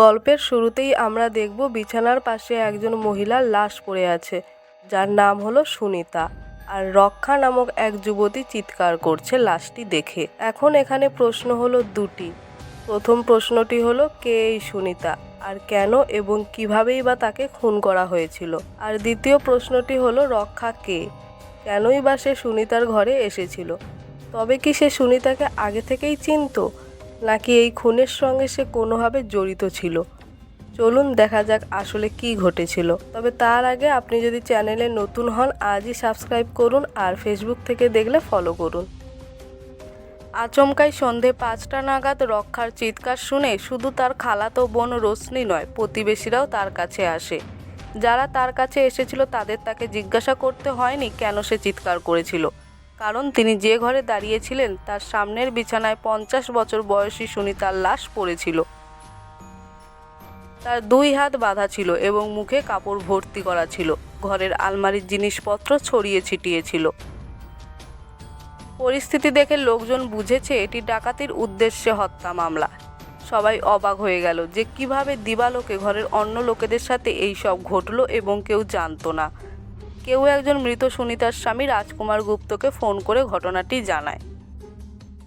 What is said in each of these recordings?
গল্পের শুরুতেই আমরা দেখব বিছানার পাশে একজন মহিলার লাশ পড়ে আছে, যার নাম হলো সুনিতা। আর রক্ষা নামক এক যুবতী চিৎকার করছে লাশটি দেখে। এখন এখানে প্রশ্ন হলো দুটি। প্রথম প্রশ্নটি হলো, কে এই সুনিতা? আর কেন এবং কিভাবেই বা তাকে খুন করা হয়েছিল? আর দ্বিতীয় প্রশ্নটি হলো, রক্ষা কে? কেনই বা সে সুনিতার ঘরে এসেছিল? তবে কি সে সুনিতাকে আগে থেকেই চিনতো? নাকি এই খুনের সঙ্গে সে কোনোভাবে জড়িত ছিল? চলুন দেখা যাক আসলে কি ঘটেছিল। তবে তার আগে আপনি যদি চ্যানেলে নতুন হন, আজই সাবস্ক্রাইব করুন আর ফেসবুক থেকে দেখলে ফলো করুন। আচমকাই সন্ধে পাঁচটা নাগাদ রক্ষার চিৎকার শুনে শুধু তার খালাতো বোন রোশনি নয়, প্রতিবেশীরাও তার কাছে আসে। যারা তার কাছে এসেছিল তাদের তাকে জিজ্ঞাসা করতে হয়নি কেন সে চিৎকার করেছিল। কারণ তিনি যে ঘরে দাঁড়িয়েছিলেন, তার সামনের বিছানায় পঞ্চাশ বছর বয়সী সুনিতার লাশ পড়েছিল। তার দুই হাত বাঁধা ছিল এবং মুখে কাপড় ভর্তি করা ছিল। ঘরের আলমারির জিনিসপত্র ছড়িয়ে ছিটিয়ে ছিল পরিস্থিতি দেখে লোকজন বুঝেছে এটি ডাকাতির উদ্দেশ্যে হত্যা মামলা। সবাই অবাক হয়ে গেল যে কীভাবে দিবালোকে ঘরের অন্য লোকেদের সাথে এই সব ঘটলো এবং কেউ জানতো না। কেউ একজন মৃত সুনিতার স্বামী রাজকুমার গুপ্তকে ফোন করে ঘটনাটি জানায়।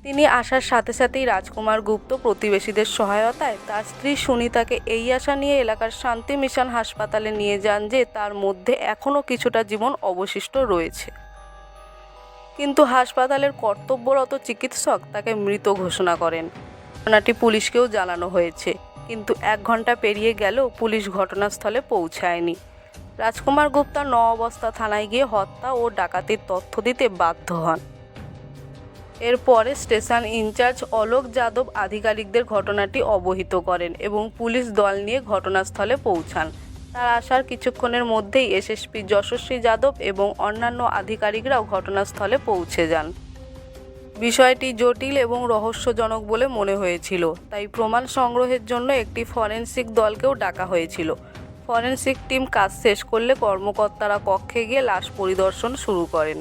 তিনি আসার সাথে সাথেই রাজকুমার গুপ্ত প্রতিবেশীদের সহায়তায় তার স্ত্রী সুনিতাকে এই আশা নিয়ে এলাকার শান্তি মিশন হাসপাতালে নিয়ে যান যে তার মধ্যে এখনও কিছুটা জীবন অবশিষ্ট রয়েছে। কিন্তু হাসপাতালের কর্তব্যরত চিকিৎসক তাকে মৃত ঘোষণা করেন। ঘটনাটি পুলিশকেও জানানো হয়েছে, কিন্তু এক ঘণ্টা পেরিয়ে গেলেও পুলিশ ঘটনাস্থলে পৌঁছায়নি। রাজকুমার গুপ্তা ন অবস্থা থানায় গিয়ে হত্যা ও ডাকাতির তথ্য দিতে বাধ্য হন। এরপরে স্টেশন ইনচার্জ অলোক যাদব আধিকারিকদের ঘটনাটি অবহিত করেন এবং পুলিশ দল নিয়ে ঘটনাস্থলে পৌঁছান। তার আসার কিছুক্ষণের মধ্যেই এসএসপি যশস্বী যাদব এবং অন্যান্য আধিকারিকরাও ঘটনাস্থলে পৌঁছে যান। বিষয়টি জটিল এবং রহস্যজনক বলে মনে হয়েছিল, তাই প্রমাণ সংগ্রহের জন্য একটি ফরেনসিক দলকেও ডাকা হয়েছিল। ফরেনসিক টিম কাজ শেষ করলে কর্মকর্তারা কক্ষে গিয়ে লাশ পরিদর্শন শুরু করেন।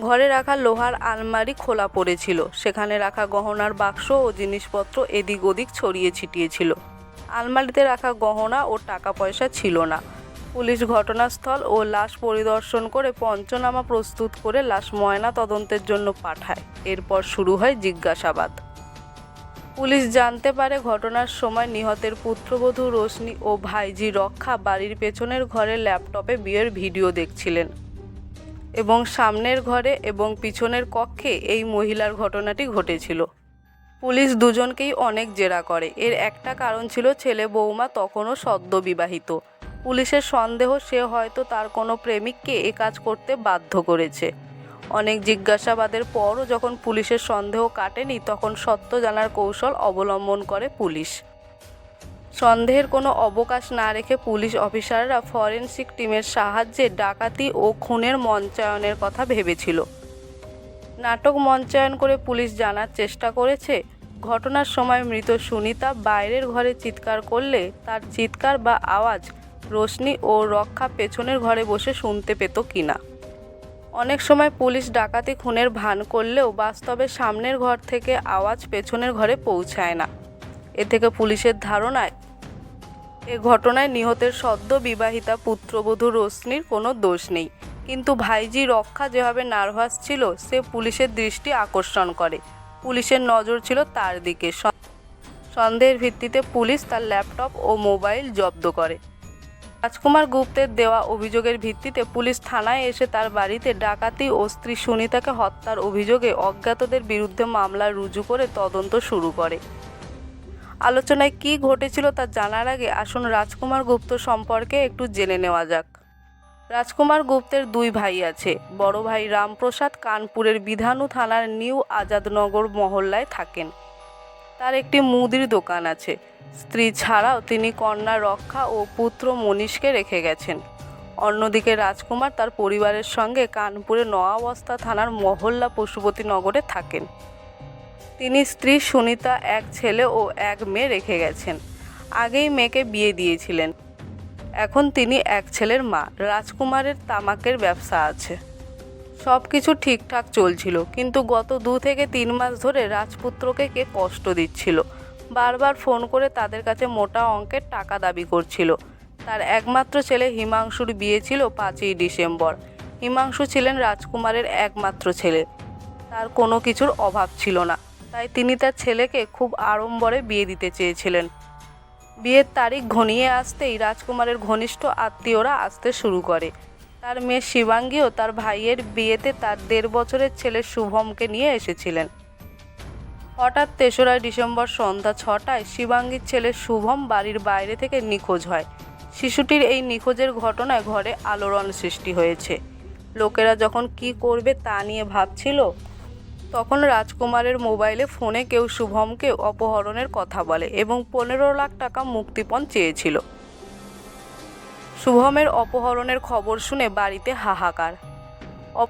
ঘরে রাখা লোহার আলমারি খোলা পড়েছিল। সেখানে রাখা গহনার বাক্স ও জিনিসপত্র এদিক ওদিক ছড়িয়ে ছিটিয়ে ছিল আলমারিতে রাখা গহনা ও টাকা পয়সা ছিল না। পুলিশ ঘটনাস্থল ও লাশ পরিদর্শন করে পঞ্চনামা প্রস্তুত করে লাশ ময়না তদন্তের জন্য পাঠায়। এরপর শুরু হয় জিজ্ঞাসাবাদ। পুলিশ জানতে পারে ঘটনার সময় নিহতের পুত্রবধূ রোশনি ও ভাইজি রক্ষা বাড়ির পেছনের ঘরে ল্যাপটপে বিয়ের ভিডিও দেখছিলেন। এবং সামনের ঘরে এবং পিছনের কক্ষে এই মহিলার ঘটনাটি ঘটেছিল। পুলিশ দুজনকেই অনেক জেরা করে। এর একটা কারণ ছিল ছেলে বৌমা তখনও সদ্য বিবাহিত পুলিশের সন্দেহ, সে হয়তো তার কোনো প্রেমিককে এ কাজ করতে বাধ্য করেছে। অনেক জিজ্ঞাসাবাদের পরও যখন পুলিশের সন্দেহ কাটেনি, তখন সত্য জানার কৌশল অবলম্বন করে পুলিশ। সন্দেহের কোনো অবকাশ না রেখে পুলিশ অফিসাররা ফরেনসিক টিমের সাহায্যে ডাকাতি ও খুনের মঞ্চায়নের কথা ভেবেছিল। নাটক মঞ্চায়ন করে পুলিশ জানার চেষ্টা করেছে। ঘটনার সময় মৃত সুনিতা বাইরের ঘরে চিৎকার করলে তার চিৎকার বা আওয়াজ রোশনি ও রক্ষা পেছনের ঘরে বসে শুনতে পেত কিনা। অনেক সময় পুলিশ ডাকাতি খুনের ভান করলেও বাস্তবে সামনের ঘর থেকে আওয়াজ পেছনের ঘরে পৌঁছায় না। এ থেকে পুলিশের ধারণায়, এ ঘটনায় নিহতের সদ্য বিবাহিতা পুত্রবধূ রশ্মির কোনো দোষ নেই। কিন্তু ভাইজি রক্ষা যেভাবে নার্ভাস ছিল, সে পুলিশের দৃষ্টি আকর্ষণ করে। পুলিশের নজর ছিল তার দিকে। সন্দেহের ভিত্তিতে পুলিশ তার ল্যাপটপ ও মোবাইল জব্দ করে। রাজকুমার গুপ্তের দেওয়া অভিযোগের ভিত্তিতে পুলিশ থানায় এসে তার বাড়িতে ডাকাতি ও স্ত্রী সুনিতাকে হত্যার অভিযোগে অজ্ঞাতদের বিরুদ্ধে মামলা রুজু করে তদন্ত শুরু করে। আলোচনায় কী ঘটেছিল তা জানার আগে আসুন রাজকুমার গুপ্ত সম্পর্কে একটু জেনে নেওয়া যাক। রাজকুমার গুপ্তের দুই ভাই আছে, বড় ভাই রামপ্রসাদ কানপুরের বিধানু থানার নিউ আজাদনগর মহল্লায় থাকেন। তার একটি মুদির দোকান আছে। স্ত্রী ছাড়াও তিনি কন্যা রক্ষা ও পুত্র মনীষকে রেখে গেছেন। অন্যদিকে রাজকুমার তার পরিবারের সঙ্গে কানপুরে নয়াবস্তা থানার মহল্লা পশুপতি নগরে থাকেন। তিনি স্ত্রী সুনিতা, এক ছেলে ও এক মেয়ে রেখে গেছেন। আগেই মেয়েকে বিয়ে দিয়েছিলেন। এখন তিনি এক ছেলের মা। রাজকুমারের তামাকের ব্যবসা আছে। সব কিছু ঠিকঠাক চলছিল, কিন্তু গত দু থেকে তিন মাস ধরে রাজপুত্রকে কে কষ্ট দিচ্ছিল। বারবার ফোন করে তাদের কাছে মোটা অঙ্কের টাকা দাবি করছিল। তার একমাত্র ছেলে হিমাংশুর বিয়ে ছিল পাঁচই ডিসেম্বর। হিমাংশু ছিলেন রাজকুমারের একমাত্র ছেলে। তার কোনো কিছুর অভাব ছিল না, তাই তিনি তার ছেলেকে খুব আড়ম্বরে বিয়ে দিতে চেয়েছিলেন। বিয়ের তারিখ ঘনিয়ে আসতেই রাজকুমারের ঘনিষ্ঠ আত্মীয়রা আসতে শুরু করে। তার মেয়ে শিবাঙ্গীও তার ভাইয়ের বিয়েতে তার দেড় বছরের ছেলে শুভমকে নিয়ে এসেছিলেন। হঠাৎ তেসরা ডিসেম্বর সন্ধ্যা ছটায় শিবাঙ্গীর ছেলে শুভম বাড়ির বাইরে থেকে নিখোঁজ হয়। শিশুটির এই নিখোঁজের ঘটনায় ঘরে আলোড়ন সৃষ্টি হয়েছে। লোকেরা যখন কি করবে তা নিয়ে ভাবছিল, তখন রাজকুমারের মোবাইলে ফোনে কেউ শুভমকে অপহরণের কথা বলে এবং পনেরো লাখ টাকা মুক্তিপণ চেয়েছিল। শুভমের অপহরণের খবর শুনে বাড়িতে হাহাকার।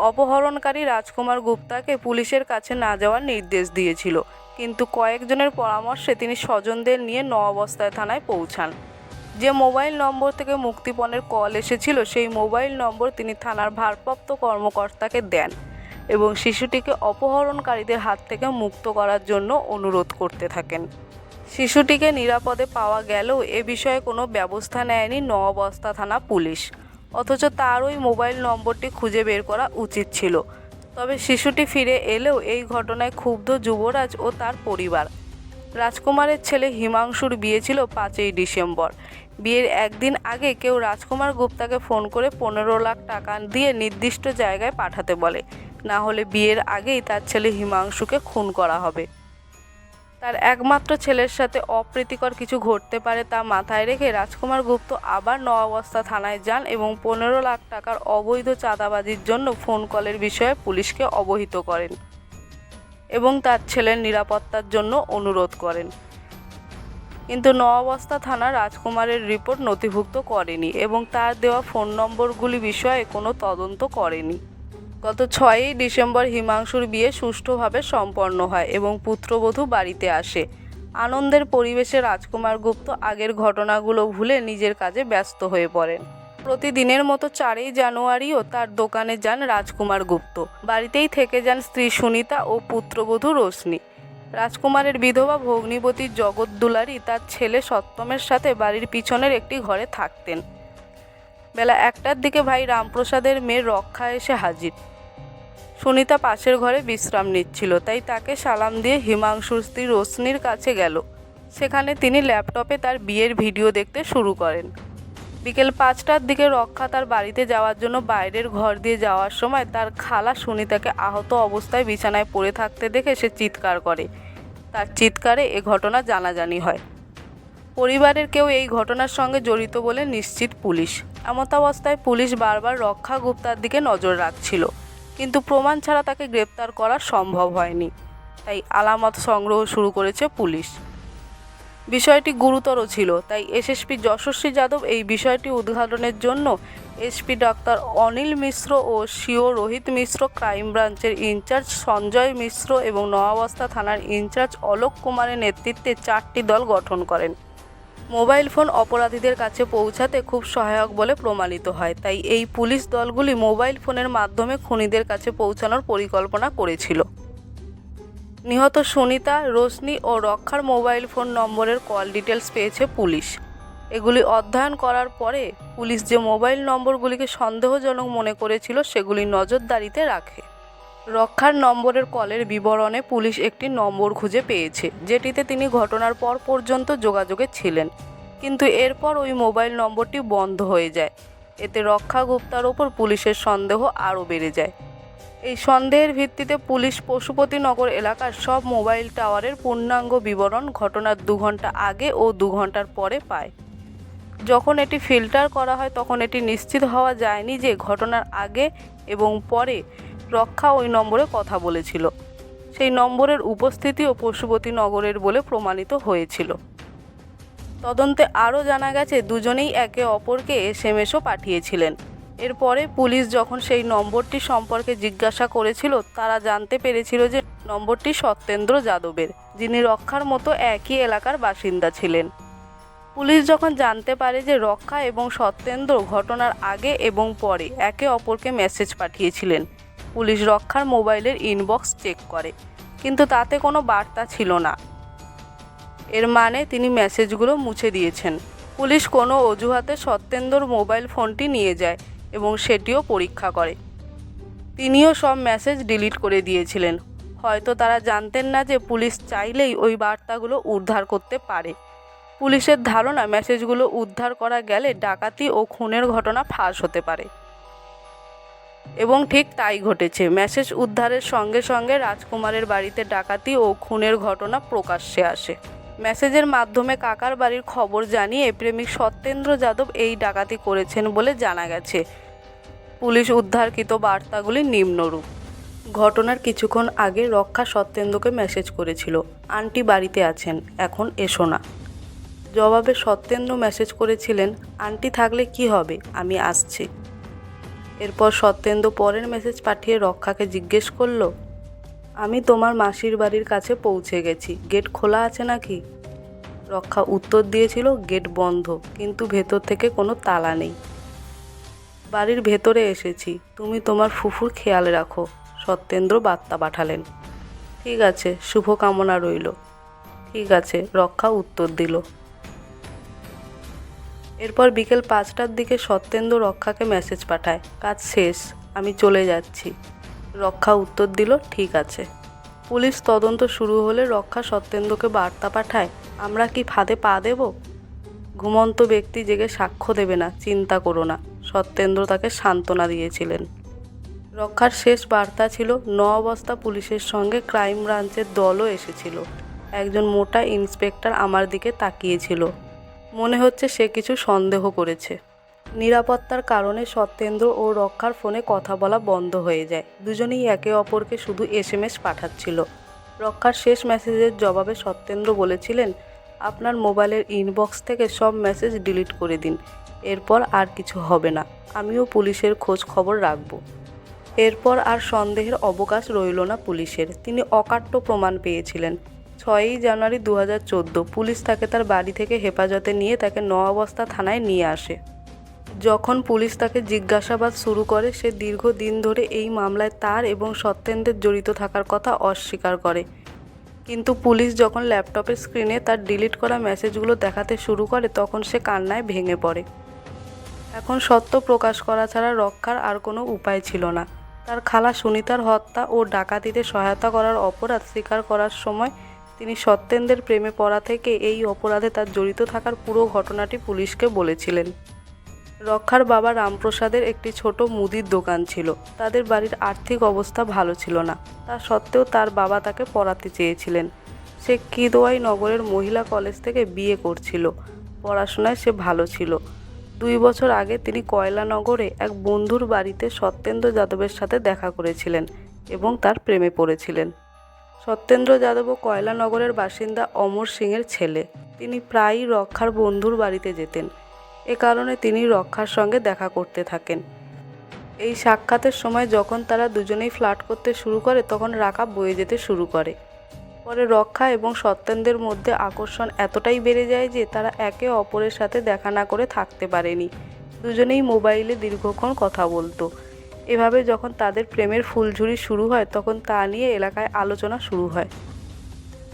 অপহরণকারী রাজকুমার গুপ্তাকে পুলিশের কাছে না যাওয়ার নির্দেশ দিয়েছিল, কিন্তু কয়েকজনের পরামর্শে তিনি স্বজনদের নিয়ে ন অবস্থায় থানায় পৌঁছান। যে মোবাইল নম্বর থেকে মুক্তিপণের কল এসেছিল, সেই মোবাইল নম্বর তিনি থানার ভারপ্রাপ্ত কর্মকর্তাকে দেন এবং শিশুটিকে অপহরণকারীদের হাত থেকে মুক্ত করার জন্য অনুরোধ করতে থাকেন। শিশুটিকে নিরাপদে পাওয়া গেলেও এ বিষয়ে কোনো ব্যবস্থা নেয়নি নবস্তা থানা পুলিশ। অথচ তার ওই মোবাইল নম্বরটি খুঁজে বের করা উচিত ছিল। তবে শিশুটি ফিরে এলেও এই ঘটনায় ক্ষুব্ধ যুবরাজ ও তার পরিবার। রাজকুমারের ছেলে হিমাংশুর বিয়ে ছিল পাঁচই ডিসেম্বর। বিয়ের একদিন আগে কেউ রাজকুমার গুপ্তাকে ফোন করে পনেরো লাখ টাকা দিয়ে নির্দিষ্ট জায়গায় পাঠাতে বলে। না হলে বিয়ের আগেই তার ছেলে হিমাংশুকে খুন করা হবে। তার একমাত্র ছেলের সাথে অপ্রীতিকর কিছু ঘটতে পারে তা মাথায় রেখে রাজকুমার গুপ্ত আবার নবাবস্থা থানায় যান এবং পনেরো লাখ টাকার অবৈধ চাঁদাবাজির জন্য ফোন কলের বিষয়ে পুলিশকে অবহিত করেন এবং তার ছেলের নিরাপত্তার জন্য অনুরোধ করেন। কিন্তু নবাবস্থা থানা রাজকুমারের রিপোর্ট নথিভুক্ত করেনি এবং তার দেওয়া ফোন নম্বরগুলি বিষয়ে কোনো তদন্ত করেনি। গত ছয়ই ডিসেম্বর হিমাংশুর বিয়ে সুষ্ঠুভাবে সম্পন্ন হয় এবং পুত্রবধূ বাড়িতে আসে। আনন্দের পরিবেশে রাজকুমার গুপ্ত আগের ঘটনাগুলো ভুলে নিজের কাজে ব্যস্ত হয়ে পড়েন। প্রতিদিনের মতো চারই জানুয়ারিও তার দোকানে যান রাজকুমার গুপ্ত। বাড়িতেই থেকে যান স্ত্রী সুনিতা ও পুত্রবধূ রোশনি। রাজকুমারের বিধবা ভগ্নিপতি জগৎদুলারি তার ছেলে সত্তমের সাথে বাড়ির পিছনের একটি ঘরে থাকতেন। বেলা একটার দিকে ভাই রামপ্রসাদের মেয়ে রক্ষা এসে হাজির। সুনিতা পাশের ঘরে বিশ্রাম নিচ্ছিল, তাই তাকে সালাম দিয়ে হিমাংশুর স্ত্রী রোশনির কাছে গেল। সেখানে তিনি ল্যাপটপে তার বিয়ের ভিডিও দেখতে শুরু করেন। বিকেল পাঁচটার দিকে রক্ষা তার বাড়িতে যাওয়ার জন্য বাইরের ঘর দিয়ে যাওয়ার সময় তার খালা সুনিতাকে আহত অবস্থায় বিছানায় পড়ে থাকতে দেখে সে চিৎকার করে। তার চিৎকারে এ ঘটনা জানাজানি হয়। পরিবারের কেউ এই ঘটনার সঙ্গে জড়িত বলে নিশ্চিত পুলিশ। এমতাবস্থায় পুলিশ বারবার রক্ষা গুপ্তার দিকে নজর রাখছিল। কিন্তু প্রমাণ ছাড়া তাকে গ্রেপ্তার করা সম্ভব হয়নি। তাই আলামত সংগ্রহ শুরু করেছে পুলিশ। বিষয়টি গুরুতর ছিল, তাই এসএসপি যশস্বী যাদব এই বিষয়টি উদ্ঘাটনের জন্য এসপি ডাক্তার অনিল মিশ্র ও সিও রোহিত মিশ্র ক্রাইম ব্রাঞ্চের ইনচার্জ সঞ্জয় মিশ্র এবং নয়াবস্থা থানার ইনচার্জ অলোক কুমারের নেতৃত্বে চারটি দল গঠন করেন। মোবাইল ফোন অপরাধীদের কাছে পৌঁছাতে খুব সহায়ক বলে প্রমাণিত হয়। তাই এই পুলিশ দলগুলি মোবাইল ফোনের মাধ্যমে খুনিদের কাছে পৌঁছানোর পরিকল্পনা করেছিল। নিহত সুনিতা, রোশনি ও রক্ষার মোবাইল ফোন নম্বরের কল ডিটেলস পেয়েছে পুলিশ। এগুলি অধ্যয়ন করার পরে পুলিশ যে মোবাইল নম্বরগুলিকে সন্দেহজনক মনে করেছিল সেগুলি নজরদারিতে রাখে। রক্ষার নম্বরের কলের বিবরণে পুলিশ একটি নম্বর খুঁজে পেয়েছে, যেটিতে তিনি ঘটনার পর পর্যন্ত যোগাযোগে ছিলেন। কিন্তু এরপর ওই মোবাইল নম্বরটি বন্ধ হয়ে যায়। এতে রক্ষা গুপ্তার ওপর পুলিশের সন্দেহ আরও বেড়ে যায়। এই সন্দেহের ভিত্তিতে পুলিশ পশুপতিনগর এলাকার সব মোবাইল টাওয়ারের পূর্ণাঙ্গ বিবরণ ঘটনার দু ঘণ্টা আগে ও দু ঘণ্টার পরে পায়। যখন এটি ফিল্টার করা হয়, তখন এটি নিশ্চিত হওয়া যায়নি যে ঘটনার আগে এবং পরে রক্ষা ওই নম্বরে কথা বলেছিল। সেই নম্বরের উপস্থিতিও পশুপতি নগরের বলে প্রমাণিত হয়েছিল। তদন্তে আরও জানা গেছে, দুজনেই একে অপরকে এস এম এসও পাঠিয়েছিলেন। এরপরে পুলিশ যখন সেই নম্বরটি সম্পর্কে জিজ্ঞাসা করেছিল, তারা জানতে পেরেছিল যে নম্বরটি সত্যেন্দ্র যাদবের, যিনি রক্ষার মতো একই এলাকার বাসিন্দা ছিলেন। পুলিশ যখন জানতে পারে যে রক্ষা এবং সত্যেন্দ্র ঘটনার আগে এবং পরে একে অপরকে মেসেজ পাঠিয়েছিলেন, পুলিশ রক্ষার মোবাইলের ইনবক্স চেক করে। কিন্তু তাতে কোনো বার্তা ছিল না। এর মানে তিনি মেসেজগুলো মুছে দিয়েছেন। পুলিশ কোনো অজুহাতে সত্যেন্দ্রর মোবাইল ফোনটি নিয়ে যায় এবং সেটিও পরীক্ষা করে। তিনিও সব মেসেজ ডিলিট করে দিয়েছিলেন। হয়তো তারা জানতেন না যে পুলিশ চাইলেই ওই বার্তাগুলো উদ্ধার করতে পারে। পুলিশের ধারণা, মেসেজগুলো উদ্ধার করা গেলে ডাকাতি ও খুনের ঘটনা ফাঁস হতে পারে। এবং ঠিক তাই ঘটেছে। মেসেজ উদ্ধারের সঙ্গে সঙ্গে রাজকুমারের বাড়িতে ডাকাতি ও খুনের ঘটনা প্রকাশ্যে আসে। মেসেজের মাধ্যমে কাকার বাড়ির খবর জানিয়ে প্রেমিক সত্যেন্দ্র যাদব এই ডাকাতি করেছেন বলে জানা গেছে। পুলিশ উদ্ধারকৃত বার্তাগুলি নিম্নরূপ। ঘটনার কিছুক্ষণ আগে রক্ষা সত্যেন্দ্রকে মেসেজ করেছিল, আন্টি বাড়িতে আছেন, এখন এসো না। জবাবে সত্যেন্দ্র মেসেজ করেছিলেন, আন্টি থাকলে কি হবে? আমি আসছি। এরপর সত্যেন্দ্র পরের মেসেজ পাঠিয়ে রক্ষাকে জিজ্ঞেস করল আমি তোমার মাসির বাড়ির কাছে পৌঁছে গেছি। গেট খোলা আছে নাকি? রক্ষা উত্তর দিয়েছিল, গেট বন্ধ, কিন্তু ভেতর থেকে কোনো তালা নেই। বাড়ির ভেতরে এসেছি। তুমি তোমার ফুফুর খেয়াল রাখো, সত্যেন্দ্র বার্তা পাঠালেন। ঠিক আছে, শুভকামনা রইল। ঠিক আছে, রক্ষা উত্তর দিল। এরপর বিকেল পাঁচটার দিকে সত্যেন্দ্র রক্ষাকে মেসেজ পাঠায়। কাজ শেষ, আমি চলে যাচ্ছি। রক্ষা উত্তর দিল, ঠিক আছে। পুলিশ তদন্ত শুরু হলে রক্ষা সত্যেন্দ্রকে বার্তা পাঠায়। আমরা কি ফাঁদে পা দেব? ঘুমন্ত ব্যক্তি জেগে সাক্ষ্য দেবে না, চিন্তা করো না। সত্যেন্দ্র তাকে সান্ত্বনা দিয়েছিলেন। রক্ষার শেষ বার্তা ছিল, ন অবস্থা পুলিশের সঙ্গে ক্রাইম ব্রাঞ্চের দলও এসেছিল। একজন মোটা ইন্সপেক্টর আমার দিকে তাকিয়েছিল। মনে হচ্ছে সে কিছু সন্দেহ করেছে। নিরাপত্তার কারণে সত্যেন্দ্র ও রক্ষার ফোনে কথা বলা বন্ধ হয়ে যায়। দুজনেই একে অপরকে শুধু এসএমএস পাঠাচ্ছিল। রক্ষার শেষ মেসেজের জবাবে সত্যেন্দ্র বলেছিলেন, আপনার মোবাইলের ইনবক্স থেকে সব মেসেজ ডিলিট করে দিন, এরপর আর কিছু হবে না, আমিও পুলিশের খোঁজ খবর রাখব এরপর আর সন্দেহের অবকাশ রইল না পুলিশের। তিনি অকাট্য প্রমাণ পেয়েছিলেন। ছয়ই জানুয়ারি দু হাজার চোদ্দ, পুলিশ তাকে তার বাড়ি থেকে হেফাজতে নিয়ে তাকে ন অবস্থা থানায় নিয়ে আসে। যখন পুলিশ তাকে জিজ্ঞাসাবাদ শুরু করে, সে দীর্ঘদিন ধরে এই মামলায় তার এবং সত্যেন্দ্রের জড়িত থাকার কথা অস্বীকার করে। কিন্তু পুলিশ যখন ল্যাপটপের স্ক্রিনে তার ডিলিট করা মেসেজগুলো দেখাতে শুরু করে, তখন সে কান্নায় ভেঙে পড়ে। এখন সত্য প্রকাশ করা ছাড়া রক্ষার আর কোনো উপায় ছিল না। তার খালা সুনিতার হত্যা ও ডাকাতিতে সহায়তা করার অপরাধ স্বীকার করার সময় তিনি সত্যেন্দ্রের প্রেমে পড়া থেকে এই অপরাধে তার জড়িত থাকার পুরো ঘটনাটি পুলিশকে বলেছিলেন। রক্ষার বাবা রামপ্রসাদের একটি ছোট মুদির দোকান ছিল। তাদের বাড়ির আর্থিক অবস্থা ভালো ছিল না। তা সত্ত্বেও তার বাবা তাকে পড়াতে চেয়েছিলেন। সে কিদোয়াই নগরের মহিলা কলেজ থেকে বিয়ে করছিল। পড়াশোনায় সে ভালো ছিল। দুই বছর আগে তিনি কয়লানগরে এক বন্ধুর বাড়িতে সত্যেন্দ্র যাদবের সাথে দেখা করেছিলেন এবং তার প্রেমে পড়েছিলেন। সত্যেন্দ্র যাদবও কয়লানগরের বাসিন্দা অমর সিংয়ের ছেলে। তিনি প্রায়ই রক্ষার বন্ধুর বাড়িতে যেতেন। এ কারণে তিনি রক্ষার সঙ্গে দেখা করতে থাকেন। এই সাক্ষাতের সময় যখন তারা দুজনেই ফ্লার্ট করতে শুরু করে, তখন রাকা বয়ে যেতে শুরু করে। পরে রক্ষা এবং সত্যেন্দ্রের মধ্যে আকর্ষণ এতটাই বেড়ে যায় যে তারা একে অপরের সাথে দেখা না করে থাকতে পারেনি। দুজনেই মোবাইলে দীর্ঘক্ষণ কথা বলতো। এভাবে যখন তাদের প্রেমের ফুলঝুরি শুরু হয়, তখন তা নিয়ে এলাকায় আলোচনা শুরু হয়।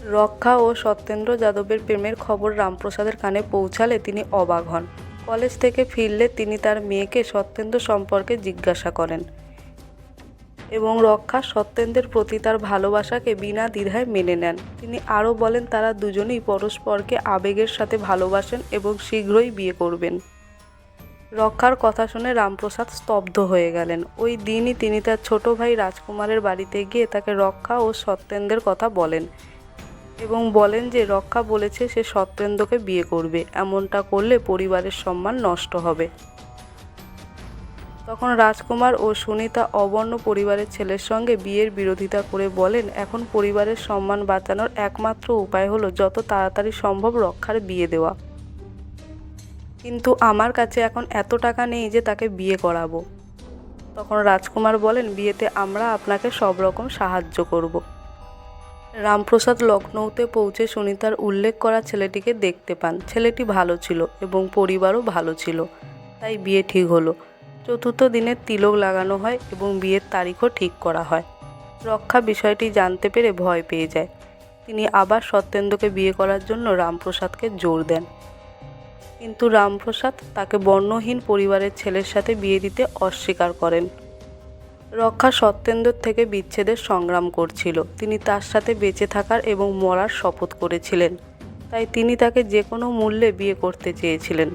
রক্ষা ও সত্যেন্দ্র যাদবের প্রেমের খবর রামপ্রসাদের কানে পৌঁছালে তিনি অবাক হন। কলেজ থেকে ফিরলে তিনি তার মেয়েকে সত্যেন্দ্র সম্পর্কে জিজ্ঞাসা করেন এবং রক্ষা সত্যেন্দ্রের প্রতি তার ভালোবাসাকে বিনা দ্বিধায় মেনে নেন। তিনি আরও বলেন, তারা দুজনেই পরস্পরকে আবেগের সাথে ভালোবাসেন এবং শীঘ্রই বিয়ে করবেন। রক্ষার কথা শুনে রামপ্রসাদ স্তব্ধ হয়ে গেলেন। ওই দিনই তিনি তার ছোট ভাই রাজকুমারের বাড়িতে গিয়ে তাকে রক্ষা ও সত্যেন্দ্রের কথা বলেন। এবং বলেন যে রক্ষা বলেছে সে সত্যেন্দ্রকে বিয়ে করবে। এমনটা করলে পরিবারের সম্মান নষ্ট হবে। তখন রাজকুমার ও সুনিতা অবর্ণ পরিবারের ছেলের সঙ্গে বিয়ের বিরোধিতা করে বলেন, এখন পরিবারের সম্মান বাঁচানোর একমাত্র উপায় হলো যত তাড়াতাড়ি সম্ভব রক্ষার বিয়ে দেওয়া। কিন্তু আমার কাছে এখন এত টাকা নেই যে তাকে বিয়ে করাবো। তখন রাজকুমার বলেন, বিয়েতে আমরা আপনাকে সব রকম সাহায্য করব। রামপ্রসাদ লখনৌতে পৌঁছে সুনিতার উল্লেখ করা ছেলেটিকে দেখতে পান। ছেলেটি ভালো ছিল এবং পরিবারও ভালো ছিল। তাই বিয়ে ঠিক হলো। চতুর্থ দিনে তিলক লাগানো হয় এবং বিয়ের তারিখও ঠিক করা হয়। রক্ষা বিষয়টি জানতে পেরে ভয় পেয়ে যায়। তিনি আবার সত্যেন্দ্রকে বিয়ে করার জন্য রামপ্রসাদকে জোর দেন। কিন্তু রামপ্রসাদ তাকে বর্ণহীন পরিবারের ছেলের সাথে বিয়ে দিতে অস্বীকার করেন। রক্ষা সত্যেন্দ্রর থেকে বিচ্ছেদের সংগ্রাম করছিল। তিনি তার সাথে বেঁচে থাকার এবং মরার শপথ করেছিলেন। তাই তিনি তাকে যে কোনো মূল্যে বিয়ে করতে চেয়েছিলেন।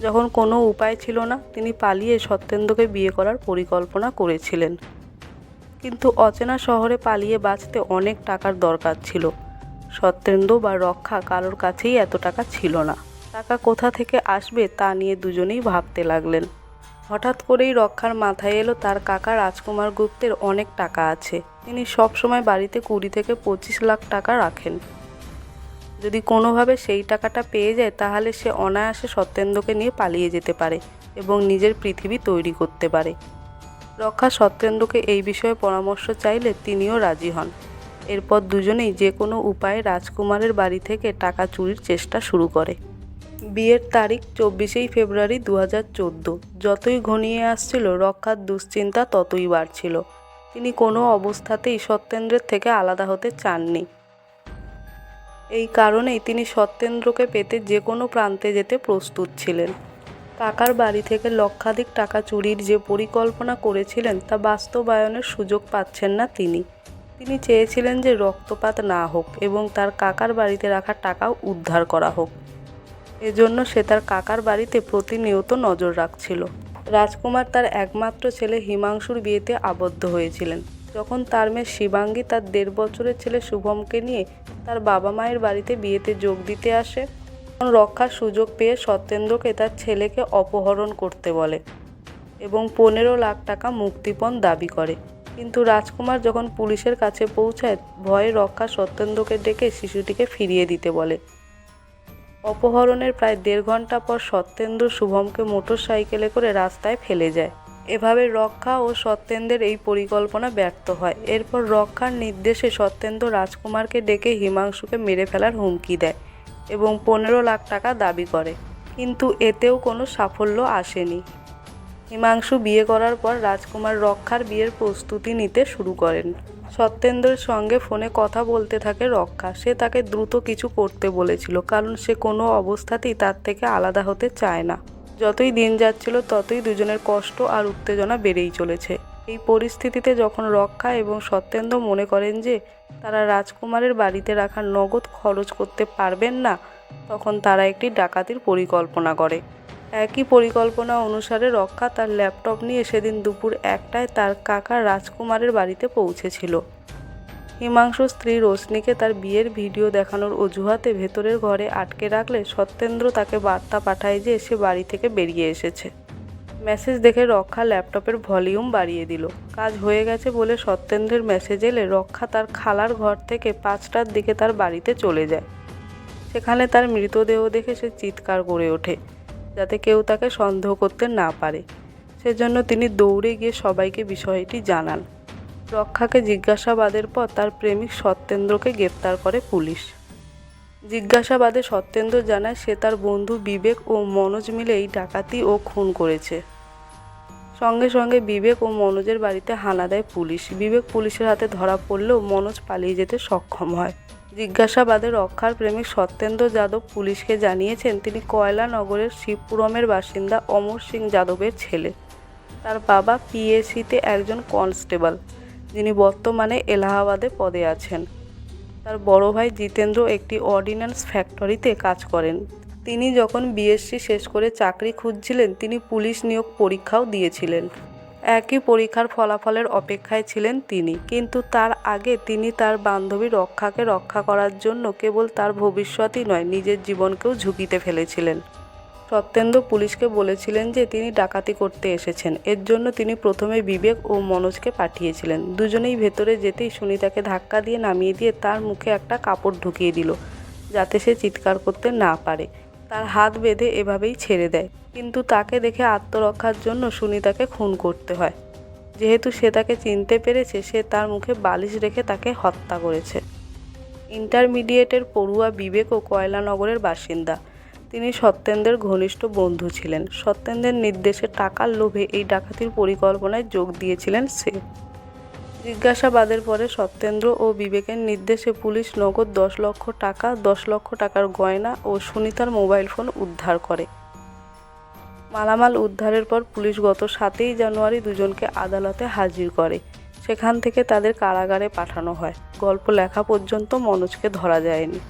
যখন কোনো উপায় ছিল না, তিনি পালিয়ে সত্যেন্দ্রকে বিয়ে করার পরিকল্পনা করেছিলেন। কিন্তু অচেনা শহরে পালিয়ে বাঁচতে অনেক টাকার দরকার ছিল। সত্যেন্দ্র বা রক্ষা কারোর কাছেই এত টাকা ছিল না। টাকা কোথা থেকে আসবে তা নিয়ে দুজনেই ভাবতে লাগলেন। হঠাৎ করেই রক্ষার মাথায় এলো তার কাকা রাজকুমার গুপ্তের অনেক টাকা আছে। তিনি সব সময় বাড়িতে কুড়ি থেকে পঁচিশ লাখ টাকা রাখেন। যদি কোনোভাবে সেই টাকাটা পেয়ে যায়, তাহলে সে অনায়াসে সত্যেন্দ্রকে নিয়ে পালিয়ে যেতে পারে এবং নিজের পৃথিবী তৈরি করতে পারে। রক্ষা সত্যেন্দ্রকে এই বিষয়ে পরামর্শ চাইলে তিনিও রাজি হন। এরপর দুজনেই যে কোনো উপায়ে রাজকুমারের বাড়ি থেকে টাকা চুরির চেষ্টা শুরু করে। বিয়ের তারিখ চব্বিশেই ফেব্রুয়ারি দু হাজার চোদ্দ। যতই ঘনিয়ে আসছিল, রক্ষার দুশ্চিন্তা ততই বাড়ছিল। তিনি কোনো অবস্থাতেই সত্যেন্দ্রের থেকে আলাদা হতে চাননি। এই কারণেই তিনি সত্যেন্দ্রকে পেতে যে কোনো প্রান্তে যেতে প্রস্তুত ছিলেন। কাকার বাড়ি থেকে লক্ষাধিক টাকা চুরির যে পরিকল্পনা করেছিলেন, তা বাস্তবায়নের সুযোগ পাচ্ছেন না তিনি। তিনি চেয়েছিলেন যে রক্তপাত না হোক এবং তার কাকার বাড়িতে রাখা টাকাও উদ্ধার করা হোক। এজন্য সে তার কাকার বাড়িতে প্রতিনিয়ত নজর রাখছিল। রাজকুমার তার একমাত্র ছেলে হিমাংশুর বিয়েতে আবদ্ধ হয়েছিলেন। যখন তার মেয়ে শিবাঙ্গী তার দেড় বছরের ছেলে শুভমকে নিয়ে তার বাবা মায়ের বাড়িতে বিয়েতে যোগ দিতে আসে, তখন রক্ষার সুযোগ পেয়ে সত্যেন্দ্রকে তার ছেলেকে অপহরণ করতে বলে এবং পনেরো লাখ টাকা মুক্তিপণ দাবি করে। কিন্তু রাজকুমার যখন পুলিশের কাছে পৌঁছায়, ভয়ে রক্ষা সত্যেন্দ্রকে ডেকে শিশুটিকে ফিরিয়ে দিতে বলে। অপহরণের প্রায় দেড় ঘণ্টা পর সত্যেন্দ্র শুভমকে মোটর সাইকেলে করে রাস্তায় ফেলে যায়। এভাবে রক্ষা ও সত্যেন্দ্রের এই পরিকল্পনা ব্যর্থ হয়। এরপর রক্ষার নির্দেশে সত্যেন্দ্র রাজকুমারকে ডেকে হিমাংশুকে মেরে ফেলার হুমকি দেয় এবং পনেরো লাখ টাকা দাবি করে। কিন্তু এতেও কোনো সাফল্য আসেনি। হিমাংশু বিয়ে করার পর রাজকুমার রক্ষার বিয়ের প্রস্তুতি নিতে শুরু করেন। সত্যেন্দ্রের সঙ্গে ফোনে কথা বলতে থাকে রক্ষা। সে তাকে দ্রুত কিছু করতে বলেছিল, কারণ সে কোনো অবস্থাতেই তার থেকে আলাদা হতে চায় না। যতই দিন যাচ্ছিল, ততই দুজনের কষ্ট আর উত্তেজনা বেড়েই চলেছে। এই পরিস্থিতিতে যখন রক্ষা এবং সত্যেন্দ্র মনে করেন যে তারা রাজকুমারের বাড়িতে রাখা নগদ খরচ করতে পারবেন না, তখন তারা একটি ডাকাতির পরিকল্পনা করে। একই পরিকল্পনা অনুসারে রক্ষা তার ল্যাপটপ নিয়ে সেদিন দুপুর একটায় তার কাকা রাজকুমারের বাড়িতে পৌঁছেছিল। হিমাংশু স্ত্রী রোশনিকে তার বিয়ের ভিডিও দেখানোর অজুহাতে ভেতরের ঘরে আটকে রাখলে সত্যেন্দ্র তাকে বার্তা পাঠায় যে সে বাড়ি থেকে বেরিয়ে এসেছে। মেসেজ দেখে রক্ষা ল্যাপটপের ভলিউম বাড়িয়ে দিল। কাজ হয়ে গেছে বলে সত্যেন্দ্রের মেসেজ এলে রক্ষা তার খালার ঘর থেকে পাঁচটার দিকে তার বাড়িতে চলে যায়। সেখানে তার মৃতদেহ দেখে সে চিৎকার করে ওঠে। যাতে কেউ তাকে সন্দেহ করতে না পারে। সেজন্য তিনি দৌড়ে গিয়ে সবাইকে বিষয়টি জানান। রক্ষাকে জিজ্ঞাসাবাদের পর তার প্রেমিক সত্যেন্দ্রকে গ্রেপ্তার করে পুলিশ। জিজ্ঞাসাবাদে সত্যেন্দ্র জানায়, সে তার বন্ধু বিবেক ও মনোজ মিলে এই ডাকাতি ও খুন করেছে। সঙ্গে সঙ্গে বিবেক ও মনোজের বাড়িতে হানা দেয় পুলিশ। বিবেক পুলিশের হাতে ধরা পড়লেও মনোজ পালিয়ে যেতে সক্ষম হয়। জিজ্ঞাসাবাদে রক্ষার প্রেমিক সত্যেন্দ্র যাদব পুলিশকে জানিয়েছেন, তিনি কয়লা নগরের শিবপুরমের বাসিন্দা অমর সিং যাদবের ছেলে। তার বাবা পিএসিতে একজন কনস্টেবল, যিনি বর্তমানে এলাহাবাদে পদে আছেন। তার বড় ভাই জিতেন্দ্র একটি অর্ডিন্যান্স ফ্যাক্টরিতে কাজ করেন। তিনি যখন বিএসসি শেষ করে চাকরি খুঁজছিলেন, তিনি পুলিশ নিয়োগ পরীক্ষাও দিয়েছিলেন। একই পরীক্ষার ফলাফলের অপেক্ষায় ছিলেন তিনি। কিন্তু তার আগে তিনি তার বান্ধবী রক্ষাকে রক্ষা করার জন্য কেবল তার ভবিষ্যতই নয়, নিজের জীবনকেও ঝুঁকিতে ফেলেছিলেন। সত্যেন্দ্র পুলিশকে বলেছিলেন যে তিনি ডাকাতি করতে এসেছেন। এর জন্য তিনি প্রথমে বিবেক ও মনোজকে পাঠিয়েছিলেন। দুজনেই ভেতরে যেতেই সুনিতাকে ধাক্কা দিয়ে নামিয়ে দিয়ে তার মুখে একটা কাপড় ঢুকিয়ে দিল, যাতে সে চিৎকার করতে না পারে। তার হাত বেঁধে এভাবেই ছেড়ে দেয়। কিন্তু তাকে দেখে আত্মরক্ষার জন্য সুনিতাকে খুন করতে হয়। যেহেতু সে তাকে চিনতে পেরেছে, সে তার মুখে বালিশ রেখে তাকে হত্যা করেছে। ইন্টারমিডিয়েটের পড়ুয়া বিবেক ও কয়লানগরের বাসিন্দা। তিনি সত্যেন্দ্রের ঘনিষ্ঠ বন্ধু ছিলেন। সত্যেন্দ্রের নির্দেশে টাকার লোভে এই ডাকাতির পরিকল্পনায় যোগ দিয়েছিলেন সে। জিজ্ঞাসাবাদের পরে সত্যেন্দ্র ও বিবেকের নির্দেশে পুলিশ নগদ দশ লক্ষ টাকা, দশ লক্ষ টাকার গয়না ও সুনিতার মোবাইল ফোন উদ্ধার করে। মালামাল উদ্ধারের পর পুলিশ গত সাতই জানুয়ারি দুজনকে আদালতে হাজির করে। সেখান থেকে তাদের কারাগারে পাঠানো হয়। গল্প লেখা পর্যন্ত মনোজকে ধরা যায়নি।